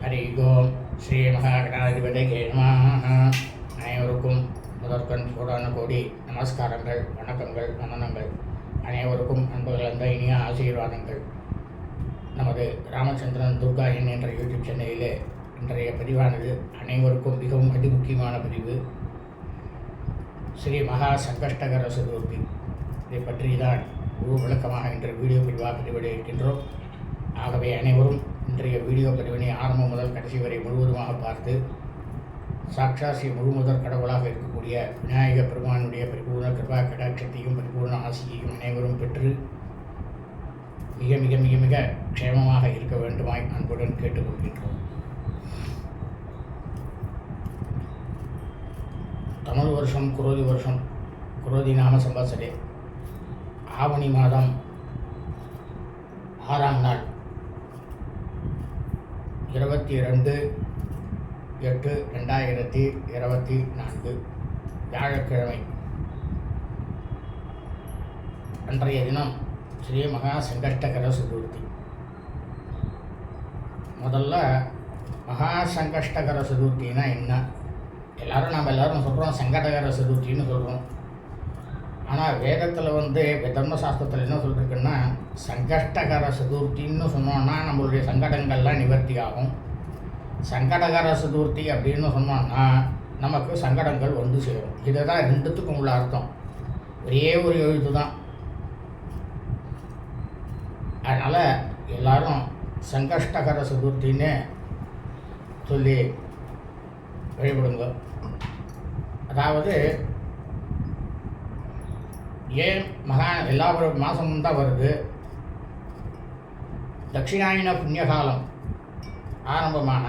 ஹரி ஓம் ஸ்ரீ மகாகணாதிபதிகே நமः அனைவருக்கும் முதற்கண் கோடான கோடி நமஸ்காரங்கள் வணக்கங்கள் வந்தனங்கள் அனைவருக்கும் அன்பு கலந்த இனிய ஆசீர்வாதங்கள். நமது ராமச்சந்திரன் துர்கா என் என்ற யூடியூப் சேனலிலே இன்றைய பதிவானது அனைவருக்கும் மிகவும் அதிமுக்கியமான பதிவு. ஸ்ரீ மகா சங்கஷ்டகர சதுர்த்தி. இதை பற்றி தான் முழு விளக்கமாக இன்று வீடியோ பதிவாக பதிவிட இருக்கின்றோம். ஆகவே அனைவரும் இன்றைய வீடியோ பதிவினை ஆரம்பம் முதல் கடைசி வரை முழுவதுமாக பார்த்து சாட்சாசி முழுமுதற் கடவுளாக இருக்கக்கூடிய விநாயக பெருமானுடைய பரிபூர்ண கிருபா கடாட்சத்தையும் பரிபூர்ண ஆசியையும் அனைவரும் பெற்று மிக மிக மிக மிக க்ஷேமமாக இருக்க வேண்டுமாய் அன்புடன் கேட்டுக்கொள்கின்றோம். தமிழ் வருஷம் குரோதி வருஷம் குரோதி நாம சம்பத்சரே ஆவணி மாதம் ஆறாம் நாள் இருபத்தி ரெண்டு எட்டு ரெண்டாயிரத்தி இருபத்தி நான்கு வியாழக்கிழமை. அன்றைய தினம் ஸ்ரீ மகா சங்கஷ்டகர சதுர்த்தி. முதல்ல மகா சங்கஷ்டகர சதுர்த்தினா என்ன? எல்லாரும் நம்ம எல்லாரும் சொல்கிறோம் சங்கடகர சதுர்த்தின்னு சொல்கிறோம் ஆனால் வேதத்தில் வந்து இப்போ தர்மசாஸ்திரத்தில் என்ன சொல்லியிருக்குன்னா சங்கஷ்டகர சதுர்த்தின்னு சொன்னோன்னா நம்மளுடைய சங்கடங்கள்லாம் நிவர்த்தி ஆகும். சங்கடகர சதுர்த்தி அப்படின்னு சொன்னோன்னா நமக்கு சங்கடங்கள் வந்து சேரும். இதை தான் ரெண்டுத்துக்கும் உள்ள அர்த்தம். ஒரே ஒரு எழுத்து தான். அதனால் எல்லாரும் சங்கஷ்டகர சதுர்த்தின்னு சொல்லி வழிபடுங்க. அதாவது ஏன் மகா எல்லா மாதமும் தான் வருது. தட்சிணாயன புண்ணியகாலம் ஆரம்பமான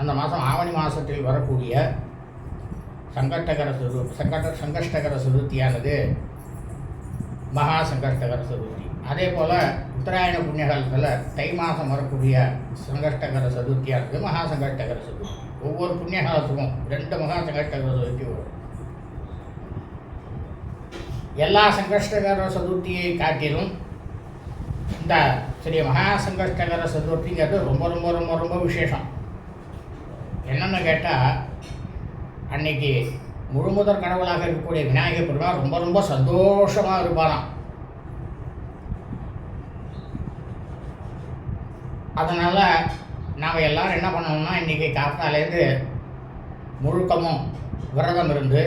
அந்த மாதம் ஆவணி மாதத்தில் வரக்கூடிய சங்கட்டகர சது சங்கட சங்கஷ்டகர சதுர்த்தியானது மகா சங்கஷ்டகர சதுர்த்தி அதே போல் உத்தராயண புண்ணியகாலத்தில் தை மாதம் வரக்கூடிய சங்கஷ்டகர சதுர்த்தியானது மகா சங்கஷ்டகர சதுர்த்தி ஒவ்வொரு புண்ணியகாலத்துக்கும் ரெண்டு மகா சங்கஷ்டகர சதுர்த்தி வரும். எல்லா சங்கஷ்டகர சதுர்த்தியை காட்டிலும் இந்த ஸ்ரீ மகா சங்கஷ்டகர சதுர்த்திங்கிறது ரொம்ப ரொம்ப ரொம்ப ரொம்ப விசேஷம். என்னென்னு கேட்டால் அன்னைக்கு முழுமுதற் கடவுளாக இருக்கக்கூடிய விநாயகர் பெருமாள் ரொம்ப ரொம்ப சந்தோஷமாக இருப்பாராம். அதனால் நாம் எல்லோரும் என்ன பண்ணோம்னா இன்றைக்கி காத்தாலேருந்து முழுக்கமும் விரதம் இருந்து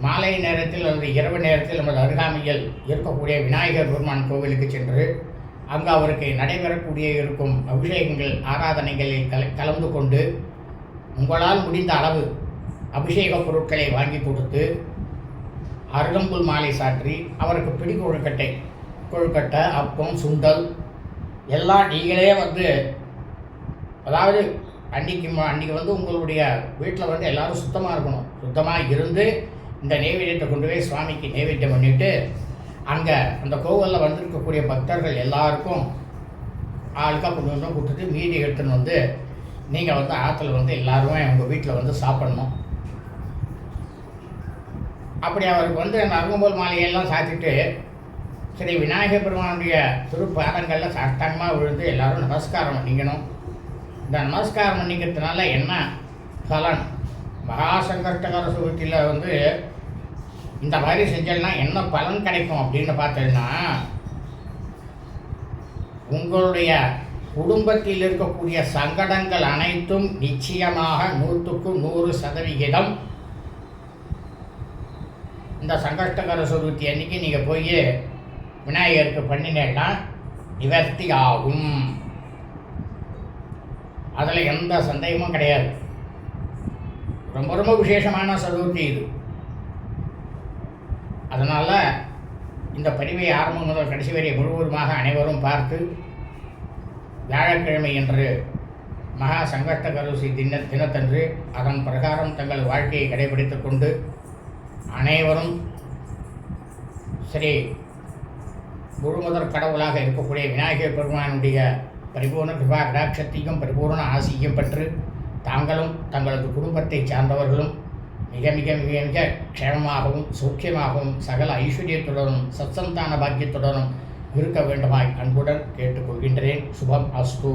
மாலை நேரத்தில் அல்லது இரவு நேரத்தில் நமது அருகாமையில் இருக்கக்கூடிய விநாயகர் பெருமான் கோவிலுக்கு சென்று அங்கு அவருக்கு நடைபெறக்கூடிய இருக்கும் அபிஷேகங்கள் ஆராதனைகளில் கல கலந்து கொண்டு உங்களால் முடிந்த அளவு அபிஷேக பொருட்களை வாங்கி கொடுத்து அருகம்புல் மாலை சாற்றி அவருக்கு பிடி கொழுக்கட்டை கொழுக்கட்டை அப்பம் சுண்டல் எல்லாம் நீங்களே வந்து அதாவது அன்றைக்கி அன்றைக்கி வந்து உங்களுடைய வீட்டில் வந்து எல்லோரும் சுத்தமாக இருக்கணும். சுத்தமாக இருந்து இந்த நெய்வேத்தியத்தை கொண்டு போய் சுவாமிக்கு நெய்வேத்தியம் பண்ணிவிட்டு அங்கே அந்த கோவிலில் வந்திருக்கக்கூடிய பக்தர்கள் எல்லாருக்கும் ஆளுக்காக கொண்டு வந்து கொடுத்துட்டு மீதி எடுத்துன்னு வந்து நீங்கள் வந்து ஆற்றுல வந்து எல்லாருமே உங்கள் வீட்டில் வந்து சாப்பிட்ணும். அப்படி அவருக்கு வந்து அந்த அருங்கம்போல் மாலையெல்லாம் சாத்திட்டு ஸ்ரீ விநாயகர் பெருமானுடைய திருப்பாதங்களில் சாஷ்டாங்கமாக விழுந்து எல்லாரும் நமஸ்காரம் பண்ணிக்கணும். இந்த நமஸ்காரம் பண்ணிக்கிறதுனால என்ன பலன்? மகா சங்கஷ்டகர வந்து இந்த மாதிரி செஞ்சேன்னா என்ன பலன் கிடைக்கும் அப்படின்னு பார்த்தீங்கன்னா உங்களுடைய குடும்பத்தில் இருக்கக்கூடிய சங்கடங்கள் அனைத்தும் நிச்சயமாக நூற்றுக்கு நூறு சதவிகிதம். இந்த சங்கஷ்டகர சுருத்தி அன்னைக்கு நீங்கள் போய் விநாயகருக்கு பண்ணினேன்னா நிவர்த்தி ஆகும் அதில் எந்த சந்தேகமும் கிடையாது. ரொம்ப ரொம்ப விசேஷமான சதுர்த்தி இது. அதனால் இந்த பதிவை ஆரம்பம் முதல் கடைசி வரை முழுவதுமாக அனைவரும் பார்த்து வியாழக்கிழமை என்று மகா சங்கஷ்ட கருசி தின தினத்தன்று அதன் பிரகாரம் தங்கள் வாழ்க்கையை கடைபிடித்து கொண்டு அனைவரும் ஸ்ரீ முழுமுதற் கடவுளாக இருக்கக்கூடிய விநாயகர் பெருமானுடைய பரிபூர்ண கிருபா கடாட்சத்தையும் பரிபூர்ண ஆசியும் பெற்று தாங்களும் தங்களது குடும்பத்தை சார்ந்தவர்களும் மிக மிக மிக மிக க்ஷேமமாகவும் சௌக்கியமாகவும் சகல ஐஸ்வர்யத்துடனும் சத்சந்தான பாக்கியத்துடனும் இருக்க வேண்டுமாய் அன்புடன் கேட்டுக்கொள்கின்றேன். சுபம் அஸ்து.